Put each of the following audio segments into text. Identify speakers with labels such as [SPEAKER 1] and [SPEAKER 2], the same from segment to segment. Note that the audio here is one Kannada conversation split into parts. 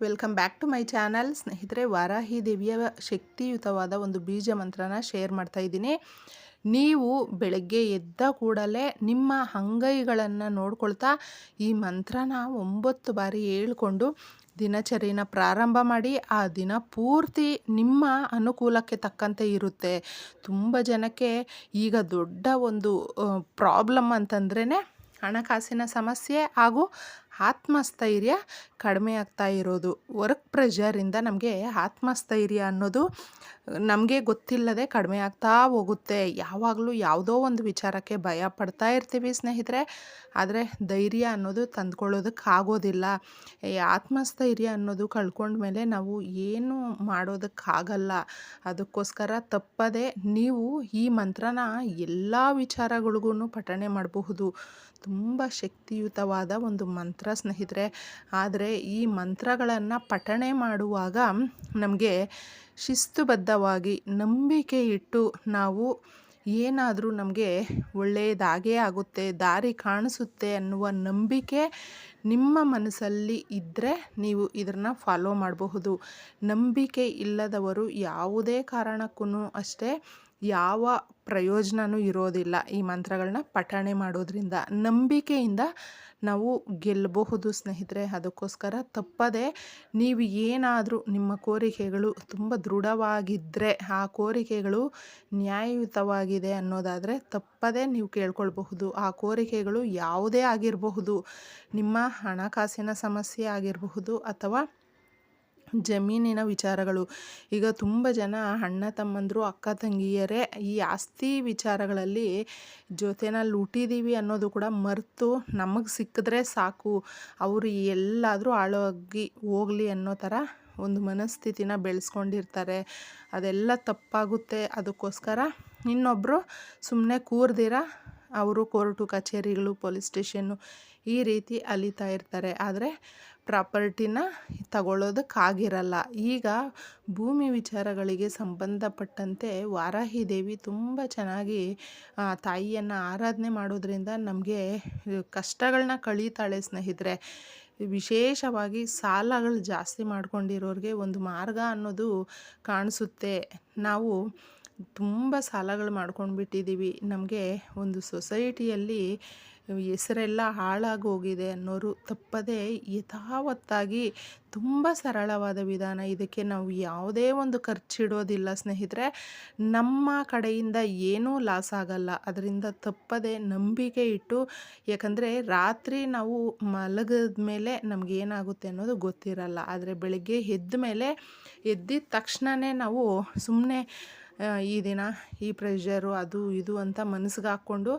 [SPEAKER 1] Welcome back to my channel. ಸ್ನೇಹಿತರೆ ವಾರಾಹಿ ದೇವಿಯ ಶಕ್ತಿಯುತವಾದ ಒಂದು ಬೀಜ ಮಂತ್ರನ ಶೇರ್ ಮಾಡ್ತಾ ಇದ್ದೀನಿ. ನೀವು ಬೆಳಗ್ಗೆ ಎದ್ದ ಕೂಡಲೇ ನಿಮ್ಮ ಅಂಗೈಗಳನ್ನು ನೋಡ್ಕೊಳ್ತಾ ಈ ಮಂತ್ರನ ಒಂಬತ್ತು ಬಾರಿ ಹೇಳ್ಕೊಂಡು ದಿನಚರಿನ ಪ್ರಾರಂಭ ಮಾಡಿ, ಆ ದಿನ ಪೂರ್ತಿ ನಿಮ್ಮ ಅನುಕೂಲಕ್ಕೆ ತಕ್ಕಂತೆ ಇರುತ್ತೆ. ತುಂಬ ಜನಕ್ಕೆ ಈಗ ದೊಡ್ಡ ಒಂದು ಪ್ರಾಬ್ಲಮ್ ಅಂತಂದ್ರೇ ಹಣಕಾಸಿನ ಸಮಸ್ಯೆ ಹಾಗೂ ಆತ್ಮಸ್ಥೈರ್ಯ ಕಡಿಮೆ ಆಗ್ತಾ ಇರೋದು. ವರ್ಕ್ ಪ್ರೆಷರಿಂದ ನಮಗೆ ಆತ್ಮಸ್ಥೈರ್ಯ ಅನ್ನೋದು ನಮಗೆ ಗೊತ್ತಿಲ್ಲದೆ ಕಡಿಮೆ ಆಗ್ತಾ ಹೋಗುತ್ತೆ. ಯಾವಾಗಲೂ ಯಾವುದೋ ಒಂದು ವಿಚಾರಕ್ಕೆ ಭಯ ಪಡ್ತಾ ಇರ್ತೀವಿ ಸ್ನೇಹಿತರೆ. ಆದರೆ ಧೈರ್ಯ ಅನ್ನೋದು ತಂದ್ಕೊಳ್ಳೋದಕ್ಕಾಗೋದಿಲ್ಲ ಆತ್ಮಸ್ಥೈರ್ಯ ಅನ್ನೋದು ಕಳ್ಕೊಂಡ್ಮೇಲೆ ನಾವು ಏನು ಮಾಡೋದಕ್ಕಾಗಲ್ಲ. ಅದಕ್ಕೋಸ್ಕರ ತಪ್ಪದೆ ನೀವು ಈ ಮಂತ್ರನ ಎಲ್ಲ ವಿಚಾರಗಳಿಗೂ ಪಠಣೆ ಮಾಡಬಹುದು. ತುಂಬ ಶಕ್ತಿಯುತವಾದ ಒಂದು ಮಂತ್ರ ಸ್ನೇಹಿತರೆ, ಆದರೆ ಈ ಮಂತ್ರಗಳನ್ನು ಪಠಣೆ ಮಾಡುವಾಗ ನಮಗೆ ಶಿಸ್ತುಬದ್ಧವಾಗಿ ನಂಬಿಕೆ ಇಟ್ಟು ನಾವು ಏನಾದರೂ ನಮಗೆ ಒಳ್ಳೆಯದಾಗೇ ಆಗುತ್ತೆ, ದಾರಿ ಕಾಣಿಸುತ್ತೆ ಅನ್ನುವ ನಂಬಿಕೆ ನಿಮ್ಮ ಮನಸ್ಸಲ್ಲಿ ಇದ್ದರೆ ನೀವು ಇದನ್ನು ಫಾಲೋ ಮಾಡಬಹುದು. ನಂಬಿಕೆ ಇಲ್ಲದವರು ಯಾವುದೇ ಕಾರಣಕ್ಕೂ ಅಷ್ಟೇ ಯಾವ ಪ್ರಯೋಜನವೂ ಇರೋದಿಲ್ಲ ಈ ಮಂತ್ರಗಳನ್ನ ಪಠಣೆ ಮಾಡೋದ್ರಿಂದ. ನಂಬಿಕೆಯಿಂದ ನಾವು ಗೆಲ್ಲಬಹುದು ಸ್ನೇಹಿತರೆ, ಅದಕ್ಕೋಸ್ಕರ ತಪ್ಪದೆ ನೀವು ಏನಾದರೂ ನಿಮ್ಮ ಕೋರಿಕೆಗಳು ತುಂಬ ದೃಢವಾಗಿದ್ದರೆ ಆ ಕೋರಿಕೆಗಳು ನ್ಯಾಯಯುತವಾಗಿದೆ ಅನ್ನೋದಾದರೆ ತಪ್ಪದೇ ನೀವು ಕೇಳ್ಕೊಳ್ಬಹುದು. ಆ ಕೋರಿಕೆಗಳು ಯಾವುದೇ ಆಗಿರಬಹುದು. ನಿಮ್ಮ ಹಣಕಾಸಿನ ಸಮಸ್ಯೆ ಆಗಿರಬಹುದು ಅಥವಾ ಜಮೀನಿನ ವಿಚಾರಗಳು. ಈಗ ತುಂಬ ಜನ ಅಣ್ಣ ತಮ್ಮಂದರು, ಅಕ್ಕ ತಂಗಿಯರೇ ಈ ಆಸ್ತಿ ವಿಚಾರಗಳಲ್ಲಿ ಜೊತೆನಲ್ಲಿ ಹುಟ್ಟಿದ್ದೀವಿ ಅನ್ನೋದು ಕೂಡ ಮರೆತು ನಮಗೆ ಸಿಕ್ಕಿದ್ರೆ ಸಾಕು. ಅವರು ಎಲ್ಲಾದರೂ ಆಳೋಗಿ ಹೋಗಲಿ ಅನ್ನೋ ಥರ ಒಂದು ಮನಸ್ಥಿತಿನ ಬೆಳೆಸ್ಕೊಂಡಿರ್ತಾರೆ. ಅದೆಲ್ಲ ತಪ್ಪಾಗುತ್ತೆ. ಅದಕ್ಕೋಸ್ಕರ ಇನ್ನೊಬ್ಬರು ಸುಮ್ಮನೆ ಕೂರ್ದಿರ, ಅವರು ಕೋರ್ಟು ಕಚೇರಿಗಳು, ಪೊಲೀಸ್ ಸ್ಟೇಷನ್ನು ಈ ರೀತಿ ಅಲಿತಾ ಇರ್ತಾರೆ. ಆದರೆ ಪ್ರಾಪರ್ಟಿನ ತಗೊಳ್ಳೋದಕ್ಕಾಗಿರಲ್ಲ ಈಗ ಭೂಮಿ ವಿಚಾರಗಳಿಗೆ ಸಂಬಂಧಪಟ್ಟಂತೆ ವಾರಾಹಿ ದೇವಿ ತುಂಬ ಚೆನ್ನಾಗಿ ತಾಯಿಯನ್ನು ಆರಾಧನೆ ಮಾಡೋದ್ರಿಂದ ನಮಗೆ ಕಷ್ಟಗಳನ್ನ ಕಳೀತಾಳೆ ಸ್ನೇಹಿತರೆ. ವಿಶೇಷವಾಗಿ ಸಾಲಗಳು ಜಾಸ್ತಿ ಮಾಡ್ಕೊಂಡಿರೋರಿಗೆ ಒಂದು ಮಾರ್ಗ ಅನ್ನೋದು ಕಾಣಿಸುತ್ತೆ. ನಾವು ತುಂಬ ಸಾಲಗಳು ಮಾಡ್ಕೊಂಡು ಬಿಟ್ಟಿದ್ದೀವಿ ನಮಗೆ ಒಂದು ಸೊಸೈಟಿಯಲ್ಲಿ ಹೆಸರೆಲ್ಲ ಹಾಳಾಗೋಗಿದೆ ಅನ್ನೋರು ತಪ್ಪದೇ ಯಥಾವತ್ತಾಗಿ ತುಂಬ ಸರಳವಾದ ವಿಧಾನ. ಇದಕ್ಕೆ ನಾವು ಯಾವುದೇ ಒಂದು ಖರ್ಚಿಡೋದಿಲ್ಲ ಸ್ನೇಹಿತರೆ. ನಮ್ಮ ಕಡೆಯಿಂದ ಏನೂ ಲಾಸ್ ಆಗಲ್ಲ. ಅದರಿಂದ ತಪ್ಪದೆ ನಂಬಿಕೆ ಇಟ್ಟು, ಯಾಕಂದರೆ ರಾತ್ರಿ ನಾವು ಮಲಗಿದ ಮೇಲೆ ನಮಗೇನಾಗುತ್ತೆ ಅನ್ನೋದು ಗೊತ್ತಿರಲ್ಲ. ಆದರೆ ಬೆಳಗ್ಗೆ ಎದ್ದ ಮೇಲೆ ಎದ್ದಿದ ತಕ್ಷಣವೇ ನಾವು ಸುಮ್ಮನೆ ಈ ದಿನ ಈ ಪ್ರೆಷರು ಅದು ಇದು ಅಂತ ಮನಸ್ಸಿಗೆ ಹಾಕ್ಕೊಂಡು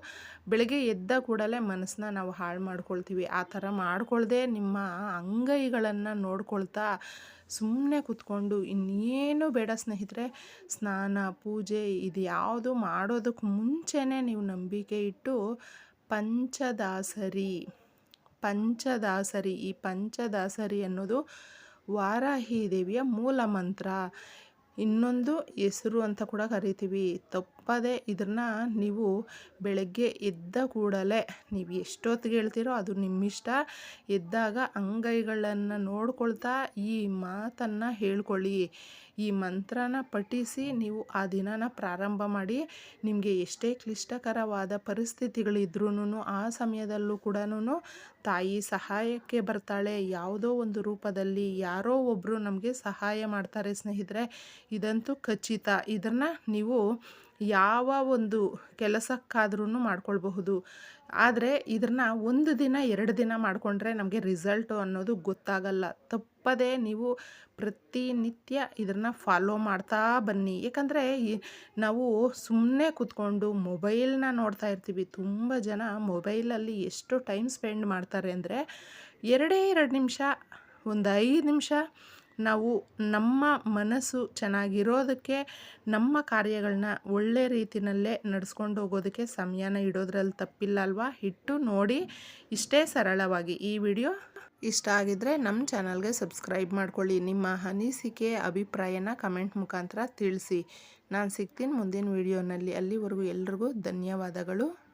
[SPEAKER 1] ಬೆಳಗ್ಗೆ ಎದ್ದ ಕೂಡಲೇ ಮನಸ್ಸನ್ನ ನಾವು ಹಾಳು ಮಾಡ್ಕೊಳ್ತೀವಿ. ಆ ಥರ ಮಾಡ್ಕೊಳ್ದೆ ನಿಮ್ಮ ಅಂಗೈಗಳನ್ನು ನೋಡ್ಕೊಳ್ತಾ ಸುಮ್ಮನೆ ಕೂತ್ಕೊಂಡು ಇನ್ನೇನು ಬೇಡ ಸ್ನೇಹಿತರೆ, ಸ್ನಾನ, ಪೂಜೆ ಇದು ಯಾವುದು ಮಾಡೋದಕ್ಕೆ ಮುಂಚೆನೇ ನೀವು ನಂಬಿಕೆ ಇಟ್ಟು ಪಂಚದಾಸರಿ ಪಂಚದಾಸರಿ, ಈ ಪಂಚದಾಸರಿ ಅನ್ನೋದು ವಾರಾಹಿ ದೇವಿಯ ಮೂಲ ಮಂತ್ರ. ಇನ್ನೊಂದು ಹೆಸರು ಅಂತ ಕೂಡ ಕರಿತೀವಿ. ತಪ್ಪದೆ ಇದನ್ನು ನೀವು ಬೆಳಗ್ಗೆ ಎದ್ದ ಕೂಡಲೇ ನೀವು ಎಷ್ಟೊತ್ತಿಗೆ ಹೇಳ್ತೀರೋ ಅದು ನಿಮ್ಮಿಷ್ಟ. ಎದ್ದಾಗ ಅಂಗೈಗಳನ್ನು ನೋಡ್ಕೊಳ್ತಾ ಈ ಮಾತನ್ನು ಹೇಳ್ಕೊಳ್ಳಿ. ಈ ಮಂತ್ರನ ಪಠಿಸಿ ನೀವು ಆ ದಿನನ ಪ್ರಾರಂಭ ಮಾಡಿ. ನಿಮಗೆ ಎಷ್ಟೇ ಕ್ಲಿಷ್ಟಕರವಾದ ಪರಿಸ್ಥಿತಿಗಳಿದ್ರೂ ಆ ಸಮಯದಲ್ಲೂ ಕೂಡ ತಾಯಿ ಸಹಾಯಕ್ಕೆ ಬರ್ತಾಳೆ. ಯಾವುದೋ ಒಂದು ರೂಪದಲ್ಲಿ ಯಾರೋ ಒಬ್ಬರು ನಮಗೆ ಸಹಾಯ ಮಾಡ್ತಾರೆ ಸ್ನೇಹಿತರೆ. ಇದಂತೂ ಖಚಿತ. ಇದನ್ನು ನೀವು ಯಾವ ಒಂದು ಕೆಲಸಕ್ಕಾದ್ರೂ ಮಾಡ್ಕೊಳ್ಬಹುದು. ಆದರೆ ಇದನ್ನು ಒಂದು ದಿನ, ಎರಡು ದಿನ ಮಾಡಿಕೊಂಡ್ರೆ ನಮಗೆ ರಿಸಲ್ಟು ಅನ್ನೋದು ಗೊತ್ತಾಗಲ್ಲ. ತಪ್ಪದೇ ನೀವು ಪ್ರತಿನಿತ್ಯ ಇದನ್ನು ಫಾಲೋ ಮಾಡ್ತಾ ಬನ್ನಿ. ಯಾಕಂದರೆ ನಾವು ಸುಮ್ಮನೆ ಕೂತ್ಕೊಂಡು ಮೊಬೈಲ್ನ ನೋಡ್ತಾ ಇರ್ತೀವಿ. ತುಂಬ ಜನ ಮೊಬೈಲಲ್ಲಿ ಎಷ್ಟು ಟೈಮ್ ಸ್ಪೆಂಡ್ ಮಾಡ್ತಾರೆ ಅಂದರೆ ಎರಡೇ ಎರಡು ನಿಮಿಷ, ಒಂದು ಐದು ನಿಮಿಷ ನಾವು ನಮ್ಮ ಮನಸ್ಸು ಚೆನ್ನಾಗಿರೋದಕ್ಕೆ, ನಮ್ಮ ಕಾರ್ಯಗಳನ್ನ ಒಳ್ಳೆ ರೀತಿಯಲ್ಲೇ ನಡೆಸ್ಕೊಂಡು ಹೋಗೋದಕ್ಕೆ ಸಮಯನ ಇಡೋದ್ರಲ್ಲಿ ತಪ್ಪಿಲ್ಲ ಅಲ್ವಾ? ಹಿಟ್ಟು ನೋಡಿ ಇಷ್ಟೇ ಸರಳವಾಗಿ ಈ ವಿಡಿಯೋ ಇಷ್ಟ ಆಗಿದ್ದರೆ ನಮ್ಮ ಚಾನಲ್ಗೆ ಸಬ್ಸ್ಕ್ರೈಬ್ ಮಾಡ್ಕೊಳ್ಳಿ. ನಿಮ್ಮ ಅನಿಸಿಕೆ, ಅಭಿಪ್ರಾಯನ ಕಮೆಂಟ್ ಮುಖಾಂತರ ತಿಳಿಸಿ. ನಾನು ಸಿಗ್ತೀನಿ ಮುಂದಿನ ವಿಡಿಯೋನಲ್ಲಿ. ಅಲ್ಲಿವರೆಗೂ ಎಲ್ರಿಗೂ ಧನ್ಯವಾದಗಳು.